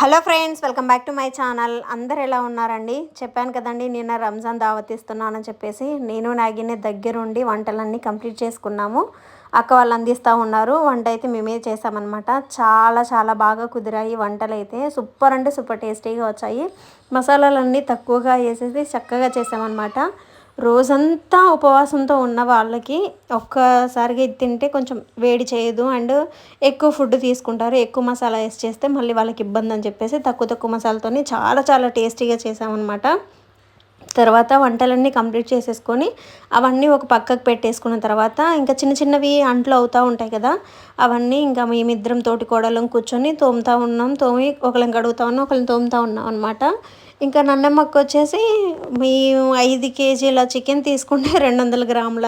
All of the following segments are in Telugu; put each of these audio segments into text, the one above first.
Hello friends welcome back to my channel. అందరు ఎలా ఉన్నారండి? చెప్పాను కదండి నిన్న రంజాన్ దావతిస్తున్నానని చెప్పేసి నేను నాగినే దగ్గరుండి వంటలన్నీ కంప్లీట్ చేసుకున్నాము. అక్క వాళ్ళు అందిస్తూ ఉన్నారు. వంట అయితే మేమే చేసామన్నమాట చాలా చాలా బాగా కుదిరాయి వంటలు అయితే సూపర్ అంటే సూపర్ టేస్టీగా వచ్చాయి. మసాలాలన్నీ తక్కువగా వేసేసి చక్కగా చేసామన్నమాట రోజంతా ఉపవాసంతో ఉన్న వాళ్ళకి ఒక్కసారిగా ఇది తింటే కొంచెం వేడి చేయదు. అండ్ ఎక్కువ ఫుడ్ తీసుకుంటారు. ఎక్కువ మసాలా వేసి చేస్తే మళ్ళీ వాళ్ళకి ఇబ్బంది అని చెప్పేసి తక్కువ తక్కువ మసాలాతోని చాలా చాలా టేస్టీగా చేసామన్నమాట. తర్వాత వంటలన్నీ కంప్లీట్ చేసేసుకొని అవన్నీ ఒక పక్కకు పెట్టేసుకున్న తర్వాత ఇంకా చిన్న చిన్నవి అంట్లు అవుతూ ఉంటాయి కదా అవన్నీ ఇంకా మేమిద్దరం తోటి కోడలం కూర్చొని తోముతూ ఉన్నాం. తోమి ఒకళ్ళని కడుగుతా ఉన్నాం ఒకళ్ళని తోముతూ ఉన్నాం అనమాట ఇంకా నన్నమ్మకు వచ్చేసి మేము ఐదు కేజీల చికెన్ తీసుకుంటే రెండు వందల గ్రాముల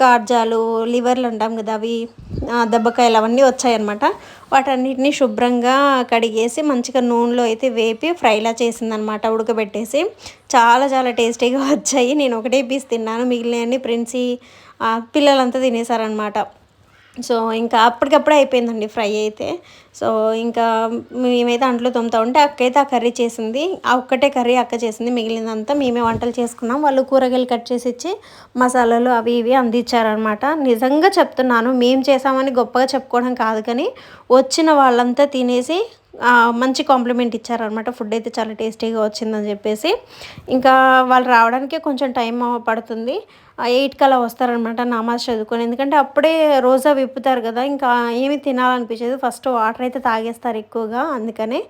కార్జాలు లివర్లు అంటాం కదా అవి దెబ్బకాయలు అవన్నీ వచ్చాయన్నమాట. వాటన్నిటిని శుభ్రంగా కడిగేసి మంచిగా నూనెలో అయితే వేపి ఫ్రైలా చేసిందనమాట ఉడకబెట్టేసి. చాలా చాలా టేస్టీగా వచ్చాయి. నేను ఒకటే పీస్ తిన్నాను. మిగిలినవన్నీ ప్రిన్సీ పిల్లలంతా తినేసారనమాట సో ఇంకా అప్పటికప్పుడే అయిపోయిందండి ఫ్రై అయితే. సో ఇంకా మేమైతే అంట్లో తొమ్ముతా ఉంటే అక్క అయితే ఆ కర్రీ చేసింది. ఆ ఒక్కటే కర్రీ అక్క చేసింది. మిగిలిందంతా మేమే వంటలు చేసుకున్నాం. వాళ్ళు కూరగాయలు కట్ చేసి ఇచ్చి మసాలాలు అవి ఇవి అందించారనమాట నిజంగా చెప్తున్నాను మేము చేసామని గొప్పగా చెప్పుకోవడం కాదు కానీ వచ్చిన వాళ్ళంతా తినేసి మంచి కాంప్లిమెంట్ ఇచ్చారనమాట ఫుడ్ అయితే చాలా టేస్టీగా వచ్చిందని చెప్పేసి. ఇంకా వాళ్ళు రావడానికి కొంచెం టైం పడుతుంది. ఎయిట్ కలా వస్తారనమాట నమాజ్ చదువుకొని. ఎందుకంటే అప్పుడే రోజా విప్పుతారు కదా ఇంకా ఏమి తినాలనిపించదు. ఫస్ట్ వాటర్ అయితే తాగేస్తారు ఎక్కువగా అందుకనే.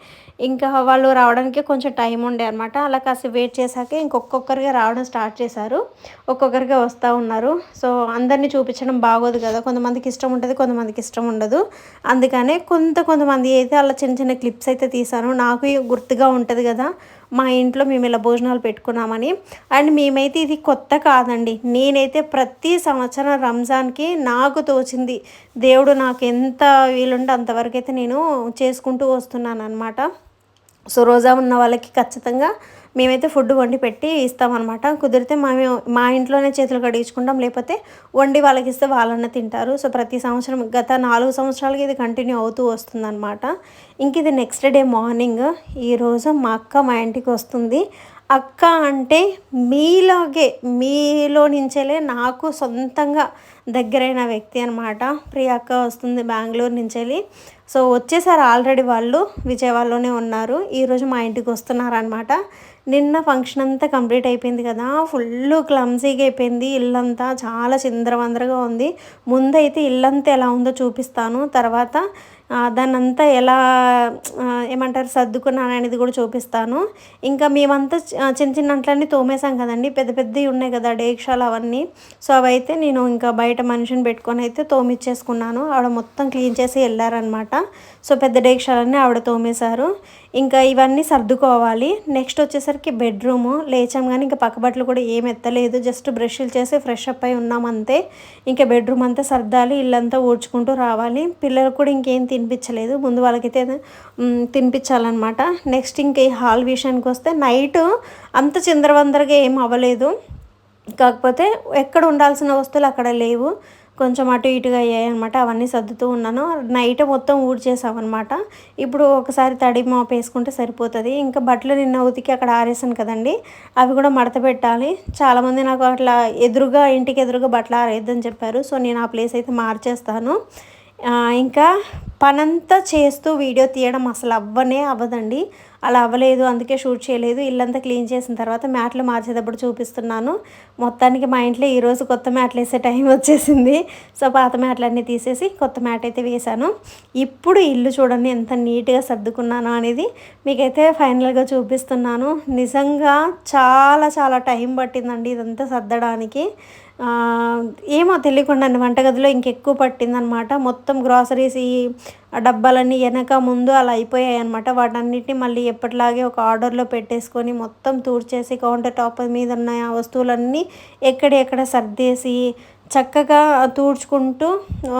ఇంకా వాళ్ళు రావడానికి కొంచెం టైం ఉండే అనమాట అలా కాసి వెయిట్ చేశాక ఇంకొక్కొక్కరిగా రావడం స్టార్ట్ చేశారు. ఒక్కొక్కరిగా వస్తూ ఉన్నారు. సో అందరినీ చూపించడం బాగోదు కదా. కొంతమందికి ఇష్టం ఉంటుంది కొంతమందికి ఇష్టం ఉండదు. అందుకనే కొంత కొంతమంది అయితే అలా చిన్న చిన్న క్లిప్స్ అయితే తీసాను నాకు గుర్తుగా ఉంటుంది కదా మా ఇంట్లో మేము ఇలా భోజనాలు పెట్టుకున్నామని. అండ్ మేమైతే ఇది కొత్త కాదండి. నేనైతే ప్రతి సంవత్సరం రంజాన్కి నాకు తోచింది దేవుడు నాకు ఎంత వీలుంటే అంతవరకు అయితే నేను చేసుకుంటూ వస్తున్నాను అనమాట సో రోజా ఉన్న వాళ్ళకి ఖచ్చితంగా మేమైతే ఫుడ్ వండి పెట్టి ఇస్తామన్నమాట. కుదిరితే మేమే మా ఇంట్లోనే చేతులు కడిగించుకుంటాం. లేకపోతే వండి వాళ్ళకి ఇస్తే వాళ్ళన్న తింటారు. సో ప్రతి సంవత్సరం గత నాలుగు సంవత్సరాలకి ఇది కంటిన్యూ అవుతూ వస్తుందన్నమాట. ఇంక ఇది నెక్స్ట్ డే మార్నింగ్. ఈరోజు మా అక్క మా ఇంటికి వస్తుంది. అక్క అంటే మీలాగే మీలో నుంచేలే నాకు సొంతంగా దగ్గరైన వ్యక్తి అనమాట ప్రియ అక్క వస్తుంది బెంగళూరు నుంచి వెళ్ళి సో వచ్చేసారు ఆల్రెడీ వాళ్ళు. విజయవాడలోనే ఉన్నారు. ఈరోజు మా ఇంటికి వస్తున్నారనమాట నిన్న ఫంక్షన్ అంతా కంప్లీట్ అయిపోయింది కదా ఫుల్ క్లమ్సీగా అయిపోయింది ఇల్లంతా చాలా చిందరవందరగా ఉంది. ముందైతే ఇల్లంతా ఎలా ఉందో చూపిస్తాను తర్వాత దాన్నంతా ఎలా ఏమంటారు సర్దుకున్నాను అనేది కూడా చూపిస్తాను. ఇంకా మేమంతా చిన్న చిన్న అంట్లన్నీ తోమేసాం కదండి పెద్ద పెద్దవి ఉన్నాయి కదా డేక్షాలు అవన్నీ. సో అవైతే నేను ఇంకా బయట మనిషిని పెట్టుకొని అయితే తోమిచ్చేసుకున్నాను. ఆవిడ మొత్తం క్లీన్ చేసి వెళ్ళారనమాట సో పెద్ద డేక్షాలన్నీ ఆవిడ తోమేశారు. ఇంకా ఇవన్నీ సర్దుకోవాలి. నెక్స్ట్ వచ్చేసరికి బెడ్రూము. లేచాం కానీ ఇంకా పక్క బట్టలు కూడా ఏం ఎత్తలేదు. జస్ట్ బ్రష్లు చేసి ఫ్రెష్ అప్ అయి ఉన్నాం అంతే. ఇంకా బెడ్రూమ్ అంతా సర్దాలి. ఇల్లంతా ఊడ్చుకుంటూ రావాలి. పిల్లలు కూడా ఇంకేం తినిపించలేదు. ముందు వాళ్ళకైతే తినిపించాలన్నమాట. నెక్స్ట్ ఇంక ఈ హాల్ విషయానికి వస్తే నైట్ అంత చిందరవందరగా ఏం అవ్వలేదు. కాకపోతే ఎక్కడ ఉండాల్సిన వస్తువులు అక్కడ లేవు. కొంచెం అటు ఇటుగా అయ్యాయి అనమాట అవన్నీ సర్దుతూ ఉన్నాను. నైట్ మొత్తం ఊడ్చేసామన్నమాట. ఇప్పుడు ఒకసారి తడి మాప్ వేసుకుంటే సరిపోతుంది. ఇంకా బట్టలు నిన్న ఉతికి అక్కడ ఆరేసాను కదండి. అవి కూడా మడత పెట్టాలి. చాలామంది నాకు అట్లా ఎదురుగా ఇంటికి ఎదురుగా బట్టలు ఆరేద్దని చెప్పారు. సో నేను ఆ ప్లేస్ అయితే మార్చేస్తాను. ఇంకా పనంతా చేస్తూ వీడియో తీయడం అసలు అవ్వనే అవ్వదండి. అలా అవ్వలేదు అందుకే షూట్ చేయలేదు. ఇల్లంతా క్లీన్ చేసిన తర్వాత మ్యాట్లు మార్చేటప్పుడు చూపిస్తున్నాను. మొత్తానికి మా ఇంట్లో ఈరోజు కొత్త మ్యాట్లు వేసే టైం వచ్చేసింది. సో పాత మ్యాట్లన్నీ తీసేసి కొత్త మ్యాట్ అయితే వేశాను. ఇప్పుడు ఇల్లు చూడండి ఎంత నీట్గా సర్దుకున్నాను అనేది మీకైతే ఫైనల్గా చూపిస్తున్నాను. నిజంగా చాలా చాలా టైం పట్టిందండి ఇదంతా సర్దడానికి. ఏమో తెలియకుండా వంటగదిలో ఇంకెక్కువ పట్టిందనమాట. మొత్తం గ్రాసరీస్ ఈ డబ్బాలన్నీ వెనక ముందు అలా అయిపోయాయి అనమాట వాటన్నిటిని మళ్ళీ ఎప్పటిలాగే ఒక ఆర్డర్లో పెట్టేసుకొని మొత్తం తూడ్చేసి కౌంటర్ టాప్ మీద ఉన్న వస్తువులన్నీ ఎక్కడెక్కడ సర్దేసి చక్కగా తూడ్చుకుంటూ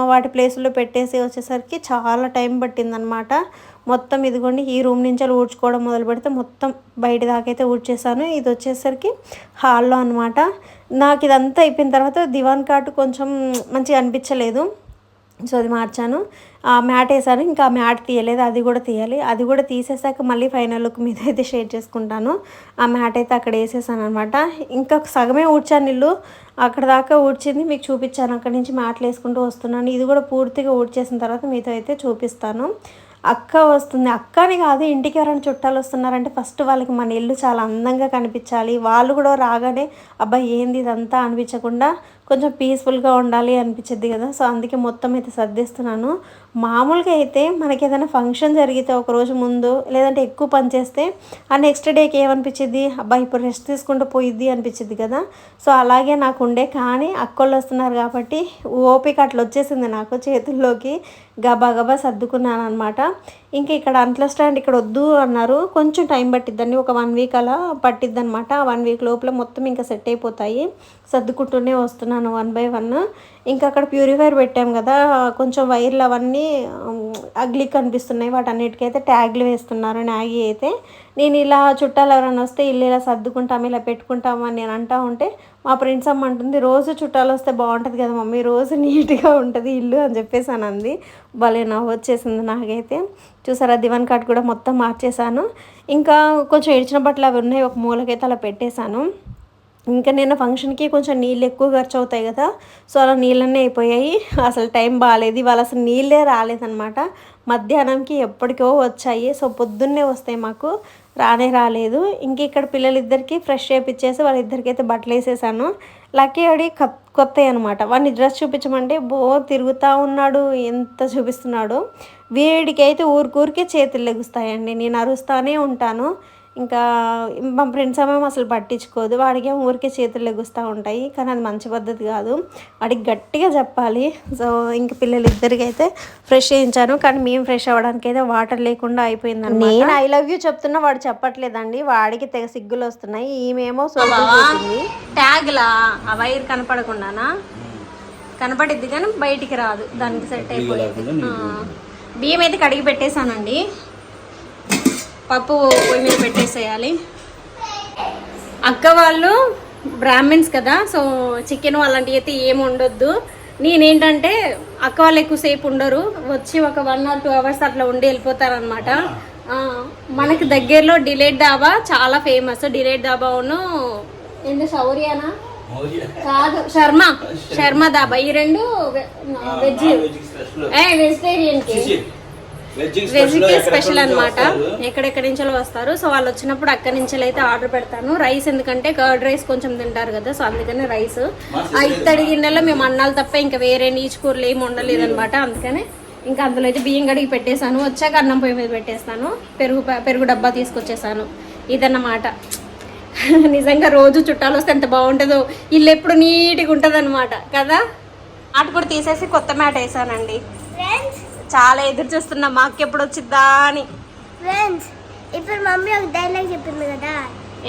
వాటి ప్లేస్లో పెట్టేసి వచ్చేసరికి చాలా టైం పట్టిందనమాట మొత్తం ఇదిగోండి ఈ రూమ్ నుంచి ఊడ్చుకోవడం మొదలు పెడితే మొత్తం బయట దాకైతే ఊడ్చేసాను ఇది వచ్చేసరికి హాల్లో అనమాట నాకు ఇదంతా అయిపోయిన తర్వాత దివాన్ కాటు కొంచెం మంచిగా అనిపించలేదు. సో అది మార్చాను. ఆ మ్యాట్ వేసాను. ఇంకా మ్యాట్ తీయలేదు. అది కూడా తీయాలి. అది కూడా తీసేసాక మళ్ళీ ఫైనల్ లుక్ మీద అయితే షేర్ చేసుకుంటాను. ఆ మ్యాట్ అయితే అక్కడ వేసేసాను అనమాట ఇంకా సగమే ఊడ్చాను ఇల్లు అక్కడ దాకా ఊడ్చింది మీకు చూపించాను. అక్కడి నుంచి మ్యాట్లు వేసుకుంటూ వస్తున్నాను. ఇది కూడా పూర్తిగా ఊడ్చేసిన తర్వాత మీతో అయితే చూపిస్తాను. అక్క వస్తుంది. అక్కని కాదు ఇంటికి ఎవరైనా చుట్టాలు వస్తున్నారంటే ఫస్ట్ వాళ్ళకి మన ఇల్లు చాలా అందంగా కనిపించాలి. వాళ్ళు కూడా రాగానే అబ్బాయి ఏంది ఇదంతా? అనిపించకుండా కొంచెం పీస్ఫుల్గా ఉండాలి అనిపించింది కదా. సో అందుకే మొత్తం అయితే సర్దిస్తున్నాను. మామూలుగా అయితే మనకి ఏదైనా ఫంక్షన్ జరిగితే ఒక రోజు ముందు లేదంటే ఎక్కువ పని చేస్తే ఆ నెక్స్ట్ డేకి ఏమనిపించింది అబ్బాయి ఇప్పుడు రెస్ట్ తీసుకుంటూ పోయిద్ది అనిపించింది కదా. సో అలాగే నాకు ఉండే కానీ అక్కోళ్ళు వస్తున్నారు కాబట్టి ఓపిక అట్లా వచ్చేసింది నాకు చేతుల్లోకి. గబా గబా సర్దుకున్నాను అనమాట ఇంకా ఇక్కడ అంట్ల స్టాండ్ ఇక్కడ వద్దు అన్నారు. కొంచెం టైం పట్టిద్దండి ఒక వన్ వీక్ అలా పట్టిద్ది అనమాట వన్ వీక్ లోపల మొత్తం ఇంకా సెట్ అయిపోతాయి. సర్దుకుంటూనే వస్తున్నాను వన్ బై వన్. ఇంకా అక్కడ ప్యూరిఫైర్ పెట్టాం కదా కొంచెం వైర్లు అవన్నీ అగ్లీ కనిపిస్తున్నాయి. వాటన్నిటికైతే ట్యాగ్లు వేస్తున్నారు నాగి అయితే. నేను ఇలా చుట్టాలు ఎవరైనా వస్తే ఇల్లు ఇలా సర్దుకుంటాం ఇలా పెట్టుకుంటాం అని నేను అంటా ఉంటే మా ఫ్రెండ్స్ అమ్మ అంటుంది రోజు చుట్టాలు వస్తే బాగుంటుంది కదా మమ్మీ రోజు నీట్గా ఉంటుంది ఇల్లు అని చెప్పేసి అని అంది. భలే నవ్వు వచ్చేసింది నాకైతే. చూసారా దివాన్ కాట్ కూడా మొత్తం మార్చేశాను. ఇంకా కొంచెం ఇడిచిన బట్టలు అవి ఉన్నాయి ఒక మూలకైతే అలా పెట్టేశాను. ఇంకా నేను ఫంక్షన్కి కొంచెం నీళ్ళు ఎక్కువ ఖర్చు అవుతాయి కదా సో అలా నీళ్ళన్నీ అయిపోయాయి. అసలు టైం బాగాలేదు ఇవాళ అసలు నీళ్ళే రాలేదనమాట మధ్యాహ్నంకి ఎప్పటికో వచ్చాయి. సో పొద్దున్నే వస్తాయి మాకు. రానే రాలేదు. ఇంక ఇక్కడ పిల్లలిద్దరికి ఫ్రెష్ చేపిచ్చేసి వాళ్ళిద్దరికి అయితే బట్టలు వేసేసాను. లక్కీ అడి కొత్త అనమాట వాడిని డ్రెస్ చూపించమంటే బో తిరుగుతూ ఉన్నాడు. ఎంత చూపిస్తున్నాడు. వీడికి అయితే ఊరికూరికే చేతులు లెగుస్తాయండి. నేను అరుస్తూనే ఉంటాను. ఇంకా మా ఫ్రెండ్స్ ఏమో అసలు పట్టించుకోదు. వాడికి ఏమో ఊరికే చేతులు లెగుస్తూ ఉంటాయి. కానీ అది మంచి పద్ధతి కాదు. వాడికి గట్టిగా చెప్పాలి. సో ఇంక పిల్లలు ఇద్దరికి అయితే ఫ్రెష్ చేయించాను. కానీ మేము ఫ్రెష్ అవ్వడానికి అయితే వాటర్ లేకుండా అయిపోయింది నేను ఐ లవ్ యూ చెప్తున్నా వాడు చెప్పట్లేదండి. వాడికి తెగ సిగ్గులు వస్తున్నాయి. ఈమెమో సోతుంది ట్యాగ్లా ఆ వైర్ కనపడకుండానా? కనపడిద్ది కానీ బయటికి రాదు. దానికి సెట్ అయిపోయింది. బియ్యం అయితే కడిగి పెట్టేశానండి. పప్పు పొయ్యి మీద పెట్టేసేయాలి. అక్క వాళ్ళు బ్రాహ్మిన్స్ కదా సో చికెన్ అలాంటివి అయితే ఏమి ఉండొద్దు. నేనేంటంటే అక్క వాళ్ళు ఎక్కువసేపు ఉండరు వచ్చి ఒక వన్ ఆర్ టూ అవర్స్ అట్లా ఉండి వెళ్ళిపోతారనమాట మనకి దగ్గరలో డిలేట్ డాబా చాలా ఫేమస్. డిలేట్ డాబాను ఏంటి శౌర్యానా? కాదు శర్మ. శర్మ. దాబా ఈ రెండు వెజ్. వెజిటేరియన్కి వెజ్కి స్పెషల్ అనమాట ఎక్కడెక్కడి నుంచో వస్తారు? సో వాళ్ళు వచ్చినప్పుడు అక్కడి నుంచి అయితే ఆర్డర్ పెడతాను. రైస్ ఎందుకంటే కర్డ్ రైస్ కొంచెం తింటారు కదా సో అందుకని రైస్. ఆ ఇత్తడి గిన్నెలో మేము అన్నాలు తప్ప ఇంకా వేరే నీచు కూరలు ఏమి ఉండలేదు అనమాట అందుకని ఇంకా అందులో అయితే బియ్యం కడిగి పెట్టేశాను. వచ్చాక అన్నం పొయ్యి మీద పెట్టేస్తాను. పెరుగు పెరుగు డబ్బా తీసుకొచ్చేసాను ఇదన్నమాట. నిజంగా రోజు చుట్టాలు వస్తే ఎంత బాగుంటుందో. ఇల్లు ఎప్పుడు నీట్గా ఉంటుంది అనమాట కదా? ఆట కూడా తీసేసి కొత్త మ్యాట్ వేసానండి. చాలా ఎదురు చూస్తున్నా మా అక్క ఎప్పుడు వచ్చిద్దా అని. ఫ్రెండ్స్ ఇప్పుడు మమ్మీ ఒక డైలాగ్ చెప్పింది కదా.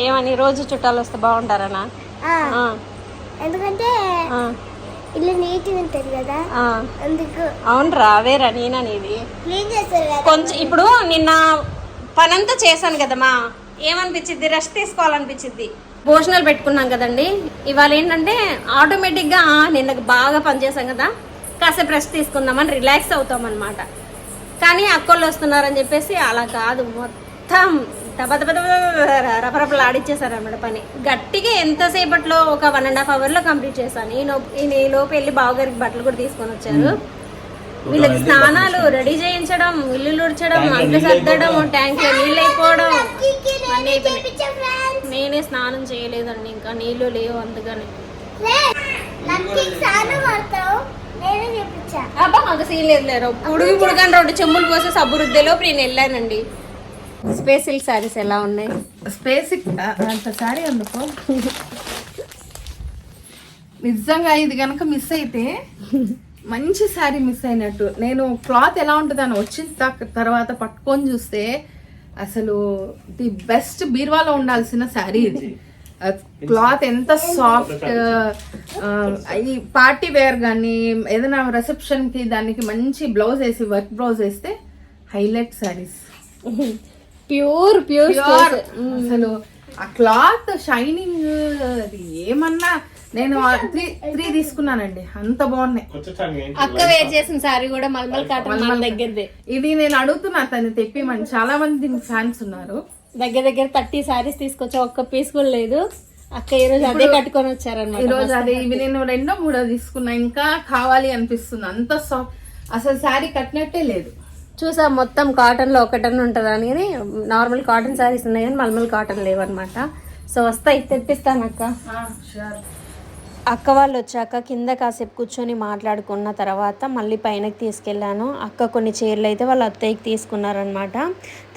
ఏమని రోజు చుట్టాలు వస్తే బాగుంటారనా ఎందుకంటే ఇల్లు నీట్గా ఉంటుంది కదా. అందుకు అవునరా వేరా చేస్తారు కదా. కొంచెం ఇప్పుడు నిన్న పనంతా చేశాను కదమ్మా. ఏమనిపించింది రెస్ట్ తీసుకోవాలనిపించింది భోజనాలు పెట్టుకున్నాం కదండి. ఇవాళ ఏంటంటే ఆటోమేటిక్గా నిన్న బాగా పనిచేసాం కదా. కాసేపు రెస్ట్ తీసుకుందామని రిలాక్స్ అవుతాం అనమాట కానీ అక్కోళ్ళు వస్తున్నారని చెప్పేసి అలా కాదు. మొత్తం రపరపలు ఆడిచ్చేసారు అనమాట పని. గట్టిగా ఎంతసేపట్లో ఒక వన్ అండ్ హాఫ్ అవర్లో కంప్లీట్ చేశాను. ఈ లోపు ఈ లోపు వెళ్ళి బావగారికి బట్టలు కూడా తీసుకొని వచ్చారు. వీళ్ళకి స్నానాలు రెడీ చేయించడం ఇల్లు ఉడ్చడం అంట్లు సర్దడం ట్యాంక్లో నీళ్ళు అయిపోవడం. అన్నీ అయిపోయినాయి. నేనే స్నానం చేయలేదండి ఇంకా. నీళ్ళు లేవు అందుకని. అబ్బా మాకు సీన్ లేదు లేరు ఉడుగు పుడకని రెండు చెంబులు పోసి సబ్బు నేను వెళ్ళానండి. స్పేస్ సిల్క్ శారీస్ ఎలా ఉన్నాయి? స్పేస్ అంత సారీ అందుకో నిజంగా ఇది కనుక మిస్ అయితే మంచి శారీ మిస్ అయినట్టు. నేను క్లాత్ ఎలా ఉంటుందని వచ్చిన తర్వాత పట్టుకొని చూస్తే అసలు ది బెస్ట్ బీర్వాలో ఉండాల్సిన శారీ ఇది. క్లాత్ ఎంత సాఫ్ట్ ఈ పార్టీ వేర్ కానీ ఏదైనా రిసెప్షన్కి దానికి మంచి బ్లౌజ్ వేసి వర్క్ బ్లౌజ్ వేస్తే highlight saris pure pure pure అసలు ఆ క్లాత్ షైనింగ్ అది ఏమన్నా నేను త్రీ త్రీ తీసుకున్నానండి. అంత బాగున్నాయి. అక్క వేర్ చేసిన సారీ కూడా మల్మల్ కాటన్ మన దగ్గరదే. ఇది నేను అడుగుతున్నా తను తెప్పిమని. చాలా మంది దీనికి ఫ్యాన్స్ ఉన్నారు. దగ్గర దగ్గర థర్టీ సారీస్ తీసుకొచ్చా. ఒక్క పీస్ కూడా లేదు. అక్క ఈ రోజు అదే కట్టుకొని ఈ వచ్చారనమాట రోజు అది ఇవి నేను రెండో మూడో తీసుకున్నా. ఇంకా కావాలి అనిపిస్తుంది. అంత సాఫ్ట్ అసలు శారీ కట్టినట్టే లేదు. చూసా మొత్తం కాటన్లో ఒకటన్ ఉంటుంది అని నార్మల్ కాటన్ సారీస్ ఉన్నాయి కానీ మల్మల్ కాటన్ లేవు అనమాట సో వస్తాయి తెప్పిస్తాను అక్క. అక్క వాళ్ళు వచ్చాక కింద కాసేపు కూర్చొని మాట్లాడుకున్న తర్వాత మళ్ళీ పైనకి తీసుకెళ్ళాను. అక్క కొన్ని చీరలు అయితే వాళ్ళ అత్తయ్యకి తీసుకున్నారనమాట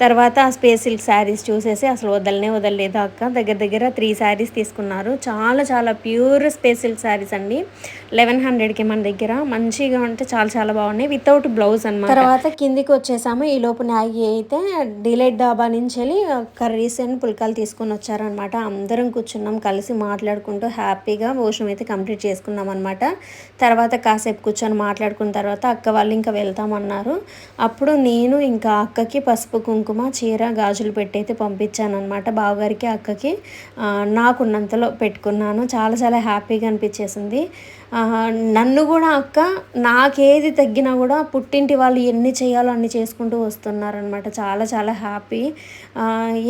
తర్వాత ఆ స్పేస్ సిల్క్ శారీస్ చూసేసి అసలు వదలనే వదలలేదు అక్క. దగ్గర దగ్గర త్రీ శారీస్ తీసుకున్నారు. చాలా చాలా ప్యూర్ స్పేస్ సిల్క్ శారీస్ అండి. లెవెన్ హండ్రెడ్కి మన దగ్గర. మంచిగా ఉంటే చాలా చాలా బాగున్నాయి. వితౌట్ బ్లౌజ్ అనమాట తర్వాత కిందికి వచ్చేసాము. ఈ లోపు నాగి అయితే డిలైట్ డాబా నుంచి వెళ్ళి కర్రీస్ అండ్ పుల్కాలు తీసుకొని వచ్చారనమాట అందరం కూర్చున్నాం. కలిసి మాట్లాడుకుంటూ హ్యాపీగా భోజనం అయితే కంప్లీట్ చేసుకున్నాం అనమాట తర్వాత కాసేపు కూర్చొని మాట్లాడుకున్న తర్వాత అక్క వాళ్ళు ఇంకా వెళ్తామన్నారు. అప్పుడు నేను ఇంకా అక్కకి పసుపు కుంకుమ కుంకుమ చీర గాజులు పెట్టి అయితే పంపించాను అనమాట బావగారికి అక్కకి. నాకున్నంతలో పెట్టుకున్నాను. చాలా చాలా హ్యాపీగా అనిపించేసింది. నన్ను కూడా అక్క నాకేది తగ్గినా కూడా పుట్టింటి వాళ్ళు ఎన్ని చేయాలో అన్ని చేసుకుంటూ వస్తున్నారనమాట చాలా చాలా హ్యాపీ.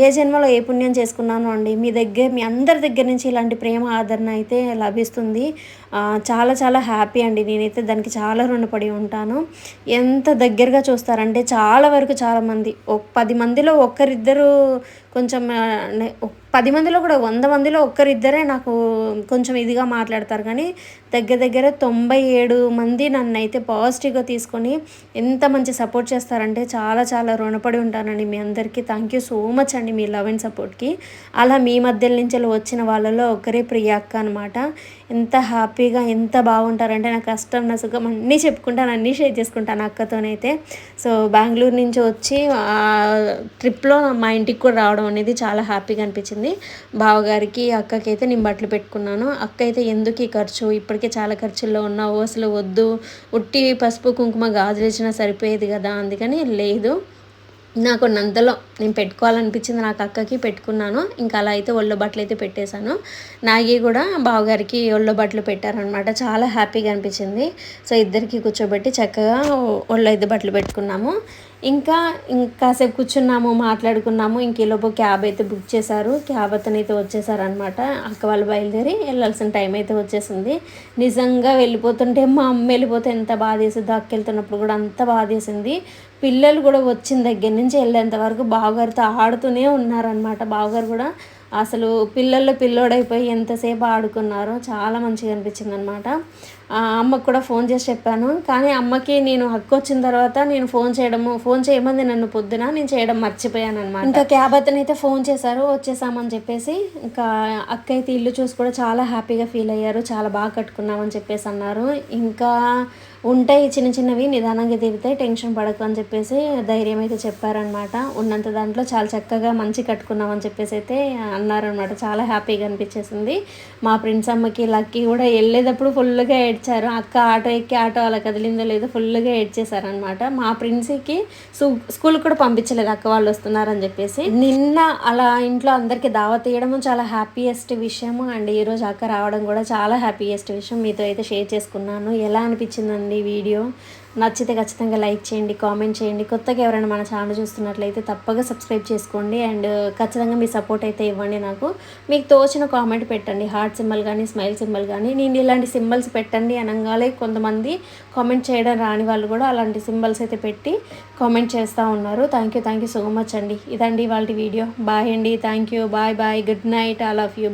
ఏ జన్మలో ఏ పుణ్యం చేసుకున్నాను అండి మీ దగ్గర మీ అందరి దగ్గర నుంచి ఇలాంటి ప్రేమ ఆదరణ అయితే లభిస్తుంది. చాలా చాలా హ్యాపీ అండి. నేనైతే దానికి చాలా రుణపడి ఉంటాను. ఎంత దగ్గరగా చూస్తారంటే చాలా వరకు చాలామంది ఒక పది మందిలో ఒక్కరిద్దరు కొంచెం పది మందిలో కూడా వంద మందిలో ఒక్కరిద్దరే నాకు కొంచెం ఇదిగా మాట్లాడతారు. కానీ దగ్గర దగ్గర తొంభై ఏడు మంది నన్ను అయితే పాజిటివ్గా తీసుకొని ఎంత మంచి సపోర్ట్ చేస్తారంటే చాలా చాలా రుణపడి ఉంటానండి మీ అందరికీ. థ్యాంక్ యూ సో మచ్ అండి మీ లవ్ అండ్ సపోర్ట్కి. అలా మీ మధ్య నుంచి వచ్చిన వాళ్ళలో ఒకరే ప్రియాక్క అనమాట ఎంత హ్యాపీగా ఎంత బాగుంటారంటే నా కష్టం నా సుఖం అన్నీ చెప్పుకుంటాను అన్నీ షేర్ చేసుకుంటాను అక్కతోనైతే. సో బెంగళూరు నుంచి వచ్చి ట్రిప్లో మా ఇంటికి కూడా రావడం అనేది చాలా హ్యాపీగా అనిపించింది. బావగారికి అక్కకి అయితే నేను బట్టలు పెట్టుకున్నాను. అక్క అయితే ఎందుకు ఈ ఖర్చు? ఇప్పటికే చాలా ఖర్చుల్లో ఉన్నావు అసలు వద్దు. ఉట్టి పసుపు కుంకుమ గాజులు ఇచ్చినా సరిపోయేది కదా? అందుకని లేదు. నాకు నంతలో నేను పెట్టుకోవాలనిపించింది నాకు అక్కకి పెట్టుకున్నాను. ఇంకా అలా అయితే ఒళ్ళో బట్టలు అయితే పెట్టేశాను. నాగి కూడా బావగారికి ఒళ్ళో బట్టలు పెట్టారనమాట చాలా హ్యాపీగా అనిపించింది. సో ఇద్దరికి కూర్చోబెట్టి చక్కగా ఒళ్ళో అయితే బట్టలు పెట్టుకున్నాము. ఇంకా ఇంకాసేపు కూర్చున్నాము మాట్లాడుకున్నాము ఇంకేలోపు క్యాబ్ అయితే బుక్ చేశారు. క్యాబ్ అతను అయితే వచ్చేసారనమాట అక్క వాళ్ళు బయలుదేరి వెళ్ళాల్సిన టైం అయితే వచ్చేసింది. నిజంగా వెళ్ళిపోతుంటే మా అమ్మ వెళ్ళిపోతే ఎంత బాధ వేసిందో అక్క వెళ్తున్నప్పుడు కూడా అంత బాధ వేసింది. పిల్లలు కూడా వచ్చిన దగ్గర నుంచి వెళ్ళేంత వరకు బావగారితో ఆడుతూనే ఉన్నారనమాట బావగారు కూడా అసలు పిల్లల్లో పిల్లోడైపోయి ఎంతసేపు ఆడుకున్నారో చాలా మంచిగా అనిపించింది అనమాట అమ్మకు కూడా ఫోన్ చేసి చెప్పాను. కానీ అమ్మకి నేను హక్కు వచ్చిన తర్వాత నేను ఫోన్ చేయడము ఫోన్ చేయమంది నన్ను పొద్దున నేను చేయడం మర్చిపోయాను అనమాట ఇంకా క్యాబ్ అతను అయితే ఫోన్ చేశారు వచ్చేసామని చెప్పేసి ఇంకా అక్క అయితే ఇల్లు చూసి కూడా చాలా హ్యాపీగా ఫీల్ అయ్యారు చాలా బాగా కట్టుకున్నామని చెప్పేసి అన్నారు. ఇంకా ఉంటాయి చిన్న చిన్నవి నిదానంగా తిరిగితే టెన్షన్ పడకు అని చెప్పేసి ధైర్యం అయితే చెప్పారనమాట ఉన్నంత దాంట్లో చాలా చక్కగా మంచి కట్టుకున్నామని చెప్పేసి అయితే అన్నారనమాట చాలా హ్యాపీగా అనిపించేసింది. మా ఫ్రెండ్స్ అమ్మకి లక్కీ కూడా వెళ్ళేటప్పుడు ఫుల్గా ఏడ్చారు. అక్క ఆటో ఎక్కి ఆటో అలా కదిలిందో లేదో ఫుల్గా ఏడ్చేశారనమాట మా ప్రిన్స్కి స్కూల్ కూడా పంపించలేదు. అక్క వాళ్ళు వస్తున్నారని చెప్పేసి. నిన్న అలా ఇంట్లో అందరికి దావత్ తీయడము చాలా హ్యాపీయెస్ట్ విషయము. అండ్ ఈరోజు అక్క రావడం కూడా చాలా హ్యాపీయెస్ట్ విషయం. మీతో అయితే షేర్ చేసుకున్నాను. ఎలా అనిపించిందండి? ఈ వీడియో. నచ్చితే ఖచ్చితంగా లైక్ చేయండి కామెంట్ చేయండి. కొత్తగా ఎవరైనా మన ఛానల్ చూస్తున్నట్లయితే తప్పగా సబ్స్క్రైబ్ చేసుకోండి. అండ్ ఖచ్చితంగా మీ సపోర్ట్ అయితే ఇవ్వండి నాకు. మీకు తోచిన కామెంట్ పెట్టండి. హార్ట్ సింబల్ కానీ స్మైల్ సింబల్ కానీ నేను ఇలాంటి సింబల్స్ పెట్టండి అనగానే కొంతమంది కామెంట్ చేయడం రాని వాళ్ళు కూడా అలాంటి సింబల్స్ అయితే పెట్టి కామెంట్ చేస్తూ ఉన్నారు. Thank you thank you so much అండి. ఇదండి వాళ్ళ వీడియో. బాయ్ అండి. Thank you bye bye. Good night. All of you.